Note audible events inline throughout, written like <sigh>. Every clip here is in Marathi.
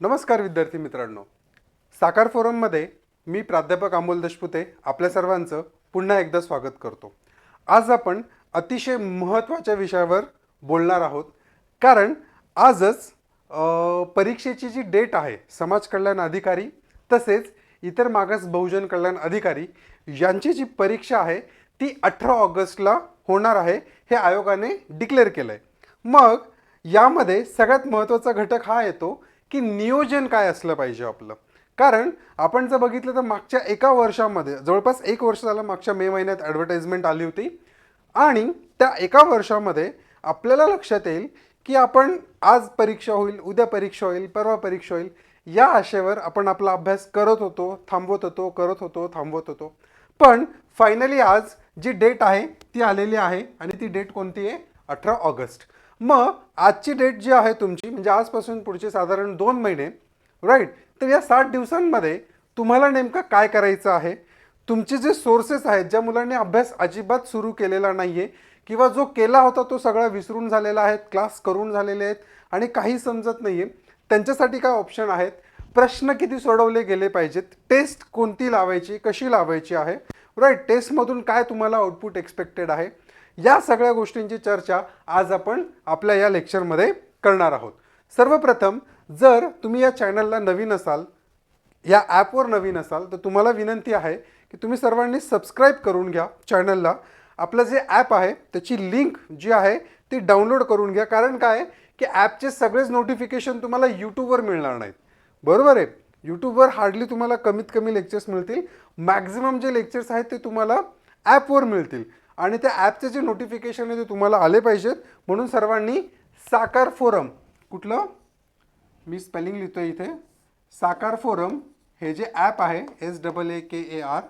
नमस्कार विद्यार्थी मित्रांनो. साकार फोरममध्ये मी प्राध्यापक अमोल देशपुते आपल्या सर्वांचं पुन्हा एकदा स्वागत करतो. आज आपण अतिशय महत्त्वाच्या विषयावर बोलणार आहोत. कारण आजच परीक्षेची जी डेट आहे समाज कल्याण अधिकारी तसेच इतर मागास बहुजन कल्याण अधिकारी यांची जी परीक्षा आहे ती अठरा ऑगस्टला होणार आहे हे आयोगाने डिक्लेअर केलं आहे मग यामध्ये सगळ्यात महत्त्वाचा घटक हा येतो की नियोजन काय असलं पाहिजे आपलं? कारण आपण जर बघितलं तर मागच्या एका वर्षामध्ये जवळपास एक वर्ष झालं मागच्या मे महिन्यात ॲडव्हर्टाइजमेंट आली होती आणि त्या एका वर्षामध्ये आपल्याला लक्षात येईल की आपण आज परीक्षा होईल उद्या परीक्षा होईल परवा परीक्षा होईल या आशेवर आपण आपला अभ्यास करत होतो थांबवत होतो करत होतो थांबवत होतो. पण फायनली आज जी डेट आहे ती आलेली आहे आणि ती डेट कोणती आहे? अठरा ऑगस्ट. मग आजची डेट जी आहे तुमची म्हणजे आजपासून पुढचे साधारण दोन महिने राईट तर या साठ दिवसांमध्ये तुम्हाला नेमकं काय करायचं आहे? तुमचे जे सोर्सेस आहेत ज्या मुलांनी अभ्यास अजिबात सुरू केलेला नाही आहे किंवा जो केला होता तो सगळा विसरून झालेला आहे क्लास करून झालेले आहेत आणि काही समजत नाही आहे त्यांच्यासाठी काय ऑप्शन आहेत? प्रश्न किती सोडवले गेले पाहिजेत? टेस्ट कोणती लावायची? कशी लावायची आहे? राईट टेस्टमधून काय तुम्हाला आउटपुट एक्सपेक्टेड आहे? या सगळ्या गोष्टींची चर्चा आज आपण आपल्या या लेक्चरमध्ये करणार आहोत. सर्वप्रथम जर तुम्ही या चॅनलला नवीन असाल या ॲपवर नवीन असाल तर तुम्हाला विनंती आहे की तुम्ही सर्वांनी सबस्क्राईब करून घ्या चॅनलला आपलं जे ॲप आहे त्याची लिंक जी आहे ती डाउनलोड करून घ्या. कारण काय? की ॲपचे सगळेच नोटिफिकेशन तुम्हाला यूट्यूबवर मिळणार नाहीत. बरोबर आहे? यूट्यूबवर हार्डली तुम्हाला कमीत कमी लेक्चर्स मिळतील. मॅक्झिमम जे लेक्चर्स आहेत ते तुम्हाला ॲपवर मिळतील. आणि त्या ॲपचे जे नोटिफिकेशन आहे ते तुम्हाला आले पाहिजेत. म्हणून सर्वांनी साकार फोरम कुठलं? मी स्पेलिंग लिहितो इथे. साकार फोरम हे जे ॲप आहे S double A K A R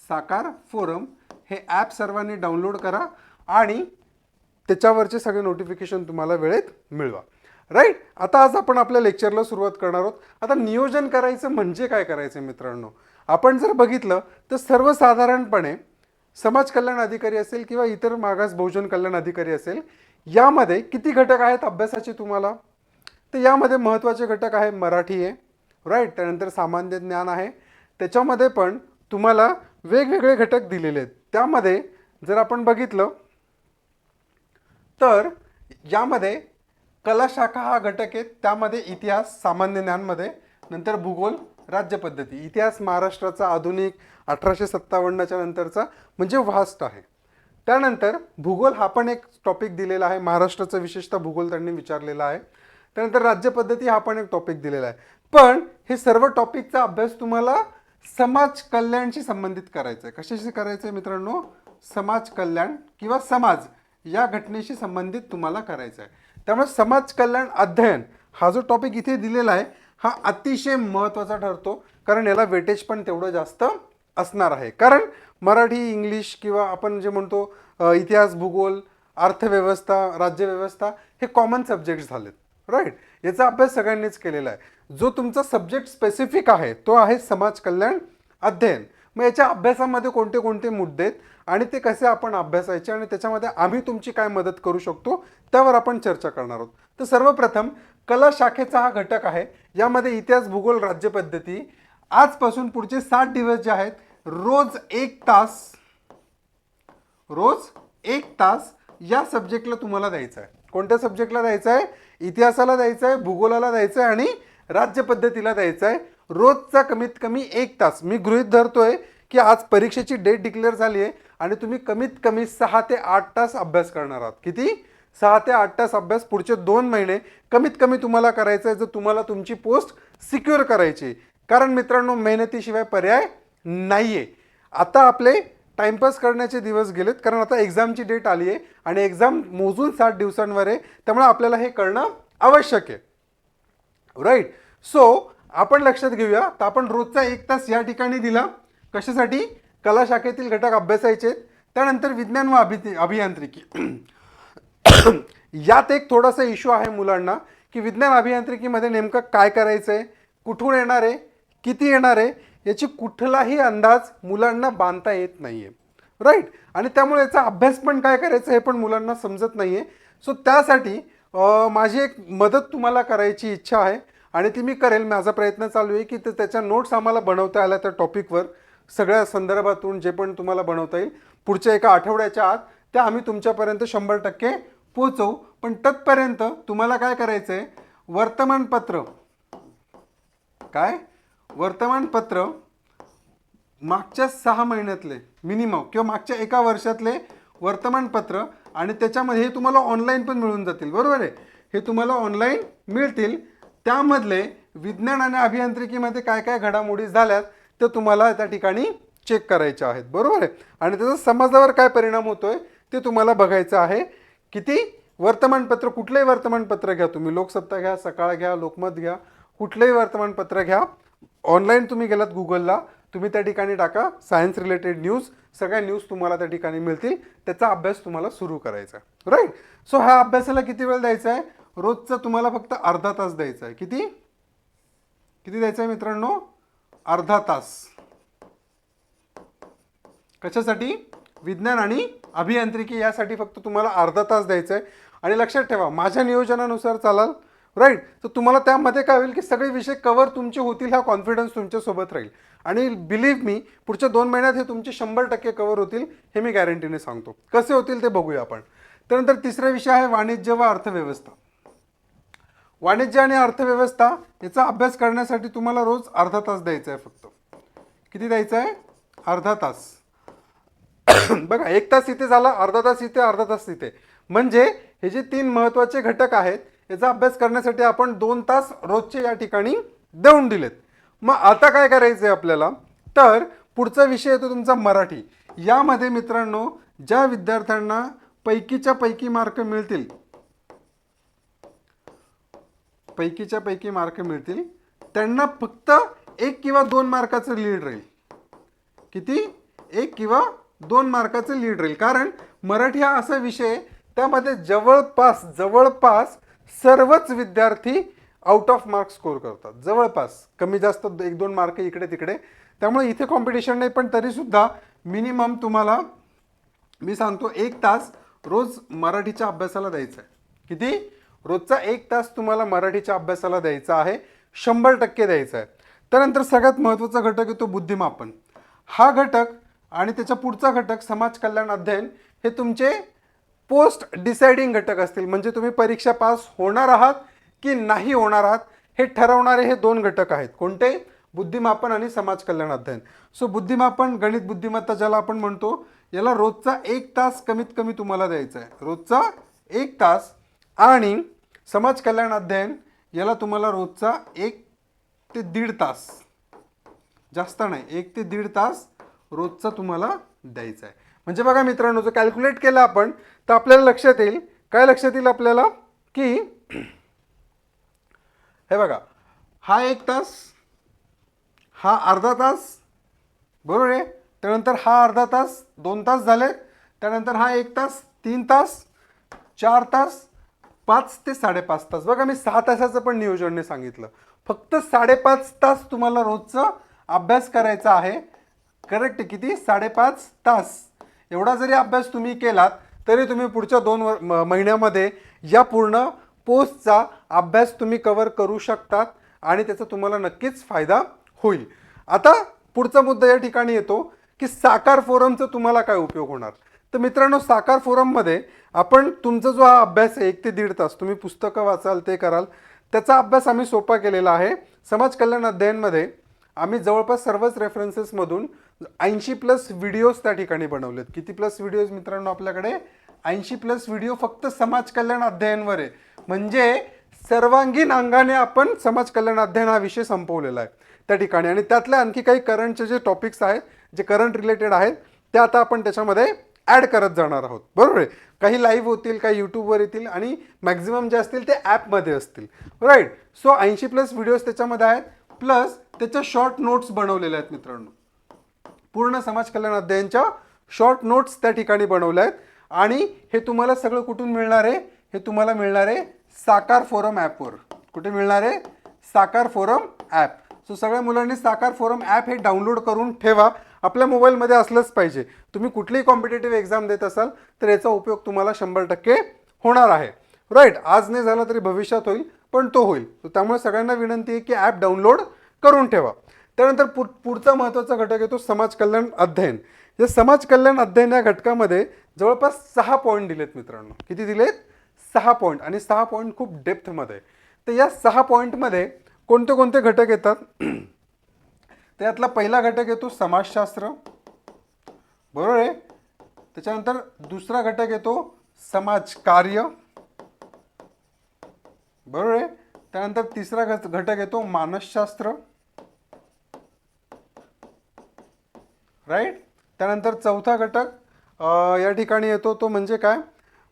Saakar forum हे ॲप सर्वांनी डाउनलोड करा आणि त्याच्यावरचे सगळे नोटिफिकेशन तुम्हाला वेळेत मिळवा. राईट आता आज आपण आपल्या लेक्चरला सुरुवात करणार आहोत. आता नियोजन करायचं म्हणजे काय करायचं मित्रांनो? आपण जर बघितलं तर सर्वसाधारणपणे समाज कल्याण अधिकारी असेल किंवा इतर मागास बहुजन कल्याण अधिकारी असेल यामध्ये किती घटक आहेत अभ्यासाचे तुम्हाला? तर यामध्ये महत्त्वाचे घटक आहे मराठी आहे राईट त्यानंतर सामान्य ज्ञान आहे. त्याच्यामध्ये पण तुम्हाला वेगवेगळे घटक दिलेले आहेत. त्यामध्ये जर आपण बघितलं तर यामध्ये कलाशाखा हा घटक आहे. त्यामध्ये इतिहास सामान्य ज्ञानमध्ये नंतर भूगोल राज्यपद्धती इतिहास महाराष्ट्राचा आधुनिक अठराशे सत्तावन्नच्या नंतरचा म्हणजे व्हास्ट आहे. त्यानंतर भूगोल हा पण एक टॉपिक दिलेला आहे. महाराष्ट्राचा विशेषतः भूगोल त्यांनी विचारलेला आहे. त्यानंतर राज्यपद्धती हा पण एक टॉपिक दिलेला आहे. पण हे सर्व टॉपिकचा अभ्यास तुम्हाला समाज कल्याणशी संबंधित करायचं आहे कशाशी करायचं आहे मित्रांनो? समाज कल्याण किंवा समाज या घटनेशी संबंधित तुम्हाला करायचं आहे त्यामुळे समाज कल्याण अध्ययन हा जो टॉपिक इथे दिलेला आहे हा अतिशय महत्त्वाचा ठरतो कारण याला वेटेज पण तेवढं जास्त असणार आहे. कारण मराठी इंग्लिश किंवा आपण जे म्हणतो इतिहास भूगोल अर्थव्यवस्था राज्यव्यवस्था हे कॉमन सब्जेक्ट झालेत. राईट याचा अभ्यास सगळ्यांनीच केलेला आहे. जो तुमचा सब्जेक्ट स्पेसिफिक आहे तो आहे समाज कल्याण अध्ययन. मग याच्या अभ्यासामध्ये कोणते कोणते मुद्दे आहेत आणि ते कसे आपण अभ्यासायचे आणि त्याच्यामध्ये आम्ही तुमची काय मदत करू शकतो त्यावर आपण चर्चा करणार आहोत. तर सर्वप्रथम कला शाखेचा हा घटक आहे. यामध्ये इतिहास भूगोल राज्यपद्धती आजपासून पुढचे सात दिवस जे आहेत रोज एक तास रोज एक तास या सब्जेक्टला तुम्हाला द्यायचं आहे. कोणत्या सब्जेक्टला द्यायचं आहे? इतिहासाला द्यायचं आहे भूगोलाला द्यायचं आहे आणि राज्यपद्धतीला द्यायचं आहे. रोजचा कमीत कमी एक तास. मी गृहित धरतोय की आज परीक्षेची डेट डिक्लेअर झाली आहे आणि तुम्ही कमीत कमी सहा ते आठ तास अभ्यास करणार आहात. किती? सहा ते आठ तास अभ्यास पुढचे दोन महिने कमीत कमी तुम्हाला करायचं आहे जर तुम्हाला तुमची पोस्ट सिक्युअर करायची आहे. कारण मित्रांनो मेहनतीशिवाय पर्याय नाही आहे आता आपले टाइमपास करण्याचे दिवस गेलेत. कारण आता एक्झामची डेट आली आहे आणि एक्झाम मोजून सात दिवसांवर आहे. त्यामुळे आपल्याला हे करणं आवश्यक आहे. राईट सो आपण लक्षात घेऊया. तर आपण रोजचा एक तास या ठिकाणी दिला. कशासाठी? कला शाखेतील घटक अभ्यासायचे. आहेत. त्यानंतर विज्ञान व अभि अभियांत्रिकी. <coughs> यात एक थोडासा इश्यू आहे मुलांना की विज्ञान अभियांत्रिकीमध्ये नेमकं काय करायचं आहे कुठून येणार आहे? किती येणार आहे? याची कुठलाही अंदाज मुलांना बांधता येत नाही आहे राईट आणि त्यामुळे याचा अभ्यास पण काय करायचं हे पण मुलांना समजत नाही आहे सो त्यासाठी माझी एक मदत तुम्हाला करायची इच्छा आहे. आणि ती मी करेल. माझा प्रयत्न चालू आहे की तर त्याच्या नोट्स आम्हाला बनवता आल्या त्या टॉपिकवर सगळ्या संदर्भातून जे पण तुम्हाला बनवता येईल. पुढच्या एका आठवड्याच्या आत त्या आम्ही तुमच्यापर्यंत शंभर टक्के पोचवू पण तत्पर्यंत तुम्हाला काय करायचं आहे वर्तमानपत्र. काय? वर्तमानपत्र मागच्या सहा महिन्यातले मिनिमम किंवा मागच्या एका वर्षातले वर्तमानपत्र आणि त्याच्यामध्ये हे तुम्हाला ऑनलाईन पण मिळून जातील. बरोबर आहे? हे तुम्हाला ऑनलाईन मिळतील. त्यामधले विज्ञान आणि अभियांत्रिकीमध्ये काय काय घडामोडी झाल्यात ते तुम्हाला त्या ठिकाणी चेक करायच्या आहेत. बरोबर आहे? आणि त्याचा समाजावर काय परिणाम होतोय ते तुम्हाला बघायचं आहे किती? वर्तमानपत्र कुठलंही वर्तमानपत्र घ्या तुम्ही. लोकसत्ता घ्या सकाळ घ्या लोकमत घ्या कुठलंही वर्तमानपत्र घ्या. ऑनलाईन तुम्ही गेलात गुगलला तुम्ही त्या ठिकाणी टाका. सायन्स रिलेटेड न्यूज सगळ्या न्यूज तुम्हाला त्या ठिकाणी मिळतील. त्याचा अभ्यास तुम्हाला सुरू करायचा राईट सो ह्या अभ्यासाला किती वेळ द्यायचा आहे? रोजचा तुम्हाला फक्त अर्धा तास द्यायचा आहे. किती? किती द्यायचं आहे मित्रांनो? अर्धा तास. कशासाठी? विज्ञान आणि अभियांत्रिकी यासाठी फक्त तुम्हाला अर्धा तास द्यायचा आहे. आणि लक्षात ठेवा माझ्या नियोजनानुसार चालाल राईट तर तुम्हाला त्यामध्ये काय होईल की सगळे विषय कवर तुमचे होतील हा कॉन्फिडन्स तुमच्यासोबत राहील. आणि बिलीव्ह मी पुढच्या दोन महिन्यात हे तुमचे शंभर टक्के कवर होतील हे मी गॅरंटीने सांगतो. कसे होतील ते बघूया आपण. त्यानंतर तिसरा विषय आहे वाणिज्य व अर्थव्यवस्था. वाणिज्य आणि अर्थव्यवस्था याचा अभ्यास करण्यासाठी तुम्हाला रोज अर्धा तास द्यायचा आहे फक्त. किती द्यायचा आहे? अर्धा तास. <coughs> बघा एक तास इथे झाला अर्धा तास इथे अर्धा तास इथे. म्हणजे हे जे तीन महत्त्वाचे घटक आहेत याचा अभ्यास करण्यासाठी आपण दोन तास रोजचे या ठिकाणी देऊन दिलेत. मग आता काय करायचं आहे आपल्याला? तर पुढचा विषय येतो तुमचा मराठी. यामध्ये मित्रांनो ज्या विद्यार्थ्यांना पैकीच्या पैकी मार्क मिळतील पैकीच्या पैकी मार्क मिळतील. त्यांना फक्त एक किंवा दोन मार्काचं लीड राहील. किती? एक किंवा दोन मार्काचं लीड राहील. कारण मराठी हा असा विषय त्यामध्ये जवळपास जवळपास सर्वच विद्यार्थी आउट ऑफ मार्क्स स्कोर करतात. जवळपास. कमी जास्त एक दोन मार्क इकडे तिकडे. त्यामुळे इथे कॉम्पिटिशन नाही पण तरीसुद्धा मिनिमम तुम्हाला मी सांगतो एक तास रोज मराठीच्या अभ्यासाला द्यायचा आहे किती? रोजचा एक तास तुम्हाला मराठीच्या अभ्यासाला द्यायचा आहे शंभर टक्के द्यायचा आहे. त्यानंतर सगळ्यात महत्त्वाचा घटक येतो बुद्धिमापन. हा घटक आणि त्याच्या पुढचा घटक समाज कल्याण अध्ययन हे तुमचे पोस्ट डिसाइडिंग घटक असतील. म्हणजे तुम्ही परीक्षा पास होणार आहात की नाही होणार आहात हे ठरवणारे हे दोन घटक आहेत. कोणते? बुद्धिमापन आणि समाज कल्याण अध्ययन. सो बुद्धिमापन गणित बुद्धिमत्ता ज्याला आपण म्हणतो याला रोजचा एक तास कमीत कमी तुम्हाला द्यायचा आहे. रोजचा एक तास आणि समाज कल्याण अध्ययन याला तुम्हाला रोजचा एक ते दीड तास. जास्त नाही एक ते दीड तास रोजचा तुम्हाला द्यायचा आहे. म्हणजे बघा मित्रांनो जर कॅल्क्युलेट केलं आपण तर आपल्याला लक्षात येईल. काय लक्षात येईल आपल्याला? की हे बघा हा एक तास हा अर्धा तास बरोबर आहे? त्यानंतर हा अर्धा तास दोन तास झाले. त्यानंतर हा एक तास तीन तास चार तास पाच ते साडेपाच तास. बघा मी सहा तासाचं पण नियोजनने सांगितलं. फक्त साडेपाच तास तुम्हाला रोजचं अभ्यास करायचा आहे. करेक्ट किती? साडेपाच तास. एवढा जरी अभ्यास तुम्ही केलात तरी तुम्ही पुढच्या दोन वर म- महिन्यामध्ये या पूर्ण पोस्टचा अभ्यास तुम्ही कवर करू शकतात आणि त्याचा तुम्हाला नक्कीच फायदा होईल. आता पुढचा मुद्दा या ठिकाणी येतो की साकार फोरमचा तुम्हाला काय उपयोग होणार? तर मित्रांनो साकार फोरममध्ये आपण तुमचा जो हा अभ्यास आहे एक ते दीड तास तुम्ही पुस्तकं वाचाल ते कराल त्याचा अभ्यास आम्ही सोपा केलेला आहे. समाज कल्याण अध्ययनमध्ये आम्ही जवळपास सर्वच रेफरन्सेसमधून ऐंशी प्लस व्हिडिओज त्या ठिकाणी बनवलेत. किती प्लस व्हिडिओज मित्रांनो आपल्याकडे? ऐंशी प्लस व्हिडिओ फक्त समाज कल्याण अध्ययनवर आहे. म्हणजे सर्वांगीण अंगाने आपण समाज कल्याण अध्ययन हा विषय संपवलेला आहे त्या ठिकाणी. आणि त्यातल्या आणखी काही करंटचे जे टॉपिक्स आहेत जे करंट रिलेटेड आहेत ते आता आपण त्याच्यामध्ये ॲड करत जाणार आहोत. बरोबर आहे? काही लाईव्ह होतील काही यूट्यूबवर येतील आणि मॅक्झिमम जे असतील ते ॲपमध्ये असतील. राईट सो ऐंशी प्लस व्हिडिओज त्याच्यामध्ये आहेत प्लस त्याच्या शॉर्ट नोट्स बनवलेल्या आहेत मित्रांनो. पूर्ण समाज कल्याण अध्यायांच्या शॉर्ट नोट्स त्या ठिकाणी बनवल्या आहेत. आणि हे तुम्हाला सगळं कुठून मिळणार आहे? हे तुम्हाला मिळणार आहे साकार फोरम ॲपवर कुठे मिळणार आहे? साकार फोरम ॲप सो सगळ्या मुलांनी साकार फोरम ॲप हे डाउनलोड करून ठेवा. आपल्या मोबाईलमध्ये असलंच पाहिजे. तुम्ही कुठलीही कॉम्पिटेटिव्ह एक्झाम देत असाल तर याचा उपयोग तुम्हाला शंभर टक्के होणार आहे. राईट आज नाही झाला तरी भविष्यात होईल पण तो होईल. त्यामुळे सगळ्यांना विनंती आहे की ॲप डाउनलोड करून ठेवा. त्यानंतर पु पुढचा महत्त्वाचा घटक येतो समाज कल्याण अध्ययन. या समाज कल्याण अध्ययन या घटकामध्ये जवळपास सहा पॉईंट दिलेत मित्रांनो. किती दिलेत? सहा पॉईंट आणि सहा पॉईंट खूप डेप्थमध्ये तर या सहा पॉईंटमध्ये कोणते कोणते घटक येतात? त्यातला पहिला घटक येतो समाजशास्त्र. बरोबर आहे? त्याच्यानंतर दुसरा घटक येतो समाजकार्य. बरोबर आहे? त्यानंतर तिसरा घट- घटक येतो मानसशास्त्र. राईट त्यानंतर चौथा घटक या ठिकाणी येतो तो म्हणजे काय?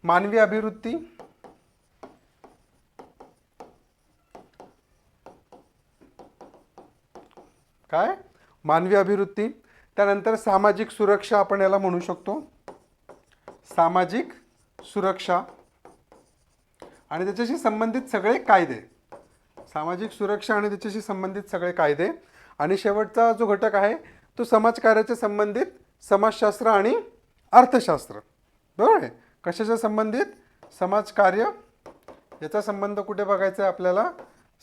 मानवी अभिवृत्ती. काय? मानवी अभिवृत्ती. त्यानंतर सामाजिक सुरक्षा आपण याला म्हणू शकतो. सामाजिक सुरक्षा. आणि त्याच्याशी संबंधित सगळे कायदे. सामाजिक सुरक्षा आणि त्याच्याशी संबंधित सगळे कायदे. आणि शेवटचा जो घटक आहे तो समाजकार्याच्या संबंधित समाजशास्त्र आणि अर्थशास्त्र. बरोबर आहे? कशाच्या संबंधित? समाजकार्य. याचा संबंध कुठे बघायचा आहे आपल्याला?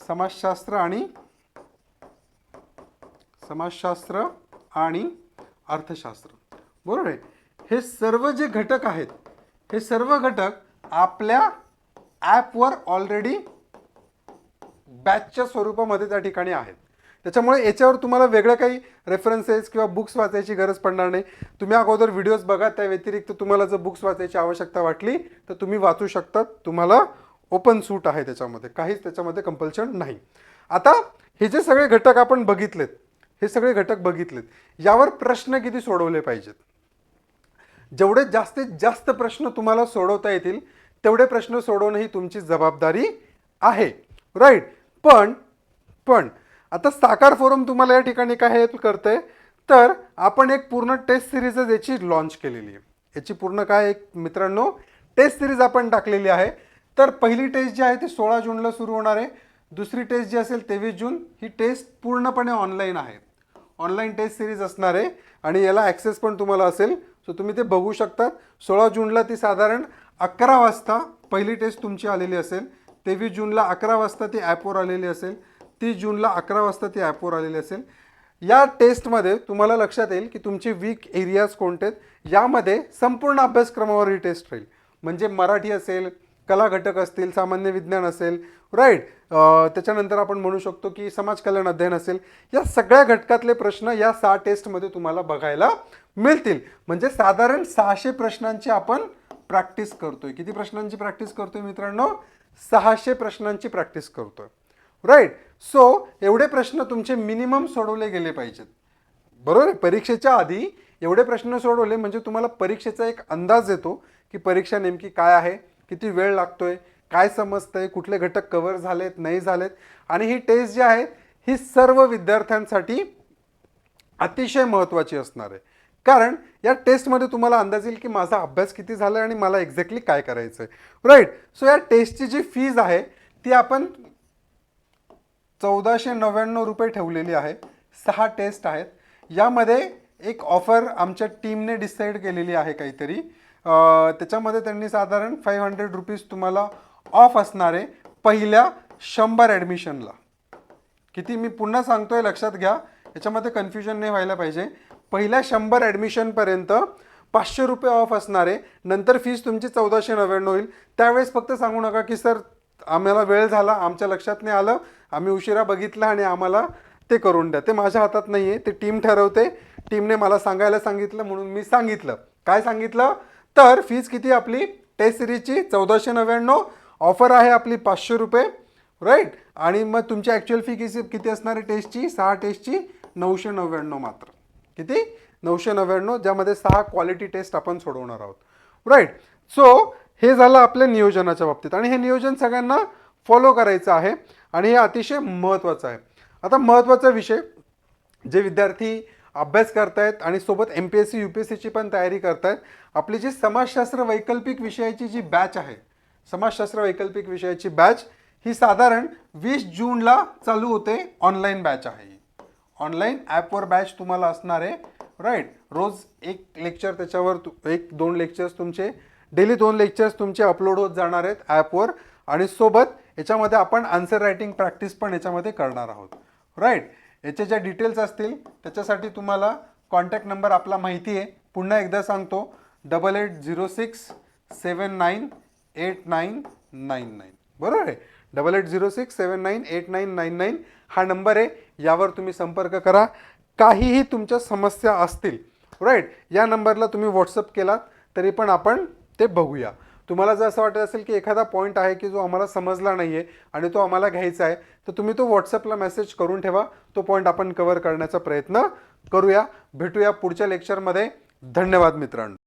समाजशास्त्र आणि समाजशास्त्र आणि अर्थशास्त्र. बरोबर आहे? हे सर्व जे घटक आहेत हे सर्व घटक आपल्या ॲपवर ऑलरेडी बॅचच्या स्वरूपामध्ये त्या ठिकाणी आहेत. त्याच्यामुळे याच्यावर तुम्हाला वेगळं काही रेफरन्सेस किंवा बुक्स वाचायची गरज पडणार नाही. तुम्ही अगोदर व्हिडिओज बघा त्या व्यतिरिक्त तुम्हाला जर बुक्स वाचायची आवश्यकता वाटली तर तुम्ही वाचू शकता तुम्हाला ओपन सूट आहे त्याच्यामध्ये. काहीच त्याच्यामध्ये कंपल्शन नाही. आता हे जे सगळे घटक आपण बघितलेत हे सगळे घटक बघितलेत. यावर प्रश्न किती सोडवले पाहिजेत? जेवढे जास्तीत जास्त प्रश्न तुम्हाला सोडवता येतील तेवढे प्रश्न सोडवणं ही तुमची जबाबदारी आहे. राईट पण पण आता साकार फोरम तुम्हाला या ठिकाणी काय हेल्प करते तर आपण एक पूर्ण टेस्ट सिरीजच याची लॉन्च केलेली आहे. याची पूर्ण काय एक मित्रांनो टेस्ट सिरीज आपण टाकलेली आहे. तर पहिली टेस्ट जी आहे ती सोळा जूनला सुरू होणार आहे. दुसरी टेस्ट जी असेल तेवीस जून ही टेस्ट पूर्णपणे ऑनलाईन आहे. ऑनलाईन टेस्ट सिरीज असणार आहे आणि याला ॲक्सेस पण तुम्हाला असेल. सो तुम्ही ते बघू शकतात सोळा जूनला ती साधारण अकरा वाजता पहिली टेस्ट तुमची आलेली असेल. तेवीस जूनला अकरा वाजता ती ॲपवर आलेली असेल. तीस जूनला अकरा वाजता ती ॲपवर आलेली असेल. या टेस्टमध्ये तुम्हाला लक्षात येईल की तुमचे वीक एरियाज कोणते आहेत? यामध्ये संपूर्ण अभ्यासक्रमावर ही टेस्ट राहील. म्हणजे मराठी असेल कला घटक असतील सामान्य विज्ञान असेल राईट त्याच्यानंतर आपण म्हणू शकतो की समाज कल्याण अध्ययन असेल. या सगळ्या घटकातले प्रश्न या सहा टेस्टमध्ये तुम्हाला बघायला मिळतील. म्हणजे साधारण सहाशे प्रश्नांची आपण प्रॅक्टिस करतोय. किती प्रश्नांची प्रॅक्टिस करतोय मित्रांनो? सहाशे प्रश्नांची प्रॅक्टिस करतोय. राईट सो एवढे प्रश्न तुमचे मिनिमम सोडवले गेले पाहिजेत. बरोबर आहे? परीक्षेच्या आधी एवढे प्रश्न सोडवले म्हणजे तुम्हाला परीक्षेचा एक अंदाज येतो की परीक्षा नेमकी काय आहे? किती वेळ लागतोय काय समजतंय कुठले घटक कव्हर झालेत नाही झालेत. आणि ही टेस्ट जी आहे ही सर्व विद्यार्थ्यांसाठी अतिशय महत्त्वाची असणार आहे. कारण या टेस्टमध्ये तुम्हाला अंदाज येईल की माझा अभ्यास किती झाला आहे आणि मला एक्झॅक्टली काय करायचं आहे राईट सो या टेस्टची जी फीज आहे ती आपण चौदाशे नव्याण्णव रुपये ठेवलेली आहे. सहा टेस्ट आहेत. यामध्ये एक ऑफर आमच्या टीमने डिसाईड केलेली आहे काहीतरी. त्याच्यामध्ये त्यांनी साधारण फाईव्ह हंड्रेड रुपीज तुम्हाला ऑफ असणार आहे पहिल्या शंभर ॲडमिशनला किती? मी पुन्हा सांगतोय लक्षात घ्या. याच्यामध्ये कन्फ्युजन नाही व्हायला पाहिजे. पहिल्या शंभर ॲडमिशनपर्यंत पाचशे रुपये ऑफ असणारे नंतर फीज तुमची चौदाशे नव्याण्णव होईल. त्यावेळेस फक्त सांगू नका की सर आम्हाला वेळ झाला. आमच्या लक्षात नाही आलं. आम्ही उशिरा बघितलं आणि आम्हाला ते करून द्या. ते माझ्या हातात नाही आहे ते टीम ठरवते. टीमने मला सांगायला सांगितलं म्हणून मी सांगितलं. काय सांगितलं? तर फीज किती आपली? टेस्ट सिरीजची चौदाशे नव्याण्णव. ऑफर आहे आपली पाचशे रुपये. राईट आणि मग तुमची ॲक्च्युअल फी किती किती असणार आहे टेस्टची सहा टेस्टची नऊशे नव्याण्णव मात्र. किती? नऊशे नव्याण्णव ज्यामध्ये सहा क्वालिटी टेस्ट आपण सोडवणार आहोत. राईट सो हे झालं आपल्या नियोजनाच्या बाबतीत. आणि हे नियोजन सगळ्यांना फॉलो करायचं आहे. आणि हे अतिशय महत्त्वाचं आहे. आता महत्त्वाचा विषय जे विद्यार्थी अभ्यास करतायत आणि सोबत M P S C U P S सीची पण तयारी करतायत. आपली जी समाजशास्त्र वैकल्पिक विषयाची जी बॅच आहे समाजशास्त्र वैकल्पिक विषयाची बॅच ही साधारण वीस जूनला चालू होते ऑनलाईन बॅच आहे ऑनलाईन ॲपवर बॅच तुम्हाला असणार आहे राईट रोज एक लेक्चर त्याच्यावर तु- एक दोन लेक्चर्स तुमचे डेली दोन लेक्चर्स तुमचे अपलोड होत जाणार आहेत ॲपवर आणि सोबत याच्यामध्ये आपण आन्सर रायटिंग प्रॅक्टिस पण याच्यामध्ये करणार आहोत राईट याचे ज्या डिटेल्स असतील त्याच्यासाठी तुम्हाला कॉन्टॅक्ट नंबर आपला माहिती आहे. पुन्हा एकदा सांगतो double eight zero six seven nine eight nine nine nine बरोबर आहे? Double eight zero six seven nine eight nine nine nine हा नंबर आहे. यावर तुम्ही संपर्क करा. काहीही तुमच्या समस्या असतील राईट या नंबरला तुम्ही व्हॉट्सअप केलात तरी पण आपण ते बघूया. तुम्हाला जर असं वाटत असेल की एखादा पॉईंट आहे की जो आम्हाला समजला नाही आहे आणि तो आम्हाला घ्यायचा आहे तर तुम्ही तो व्हॉट्सअपला मेसेज करून ठेवा. तो पॉईंट आपण कवर करण्याचा प्रयत्न करूया. भेटूया पुढच्या लेक्चरमध्ये धन्यवाद मित्रांनो.